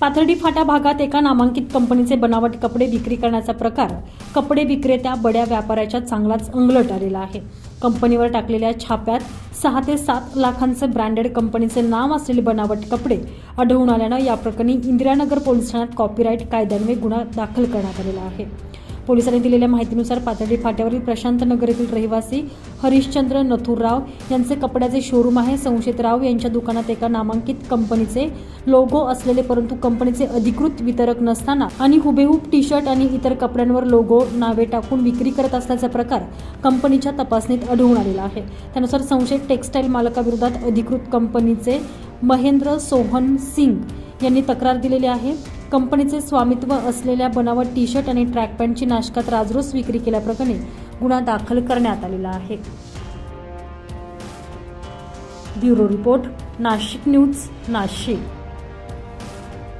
पाथर्डी फाटा भागात एका नामांकित कंपनीचे बनावट कपडे विक्री करण्याचा प्रकार कपडे विक्रेत्या बड्या व्यापाऱ्याच्या चांगलाच अंगलट आलेला आहे. कंपनीवर टाकलेल्या छाप्यात सहा ते सात लाखांचे ब्रँडेड कंपनीचे नाव असलेले बनावट कपडे आढळून आल्यानं या प्रकरणी इंदिरानगर पोलीस ठाण्यात कॉपीराईट कायद्यान्वये गुन्हा दाखल करण्यात आलेला आहे. पोलिसांनी दिलेल्या माहितीनुसार पातळी फाट्यावरील प्रशांत नगर येथील रहिवासी हरिश्चंद्र नथुरराव यांचे कपड्याचे शोरूम आहे. संशयित राव यांच्या दुकानात एका नामांकित कंपनीचे लोगो असलेले परंतु कंपनीचे अधिकृत वितरक नसताना आणि हुबेहूब टी शर्ट आणि इतर कपड्यांवर लोगो नावे टाकून विक्री करत असल्याचा प्रकार कंपनीच्या तपासणीत आढळून आलेला आहे. त्यानुसार संशयित टेक्स्टाईल मालकाविरोधात अधिकृत कंपनीचे महेंद्र सोहन सिंग यांनी तक्रार दिलेली आहे. कंपनीचे स्वामित्व असलेल्या बनावट टी शर्ट आणि ट्रॅक पॅन्टची नाशकात राजरोस विक्री केल्याप्रकरणी गुन्हा दाखल करण्यात आलेला आहे. Bureau report Nashik news Nashik.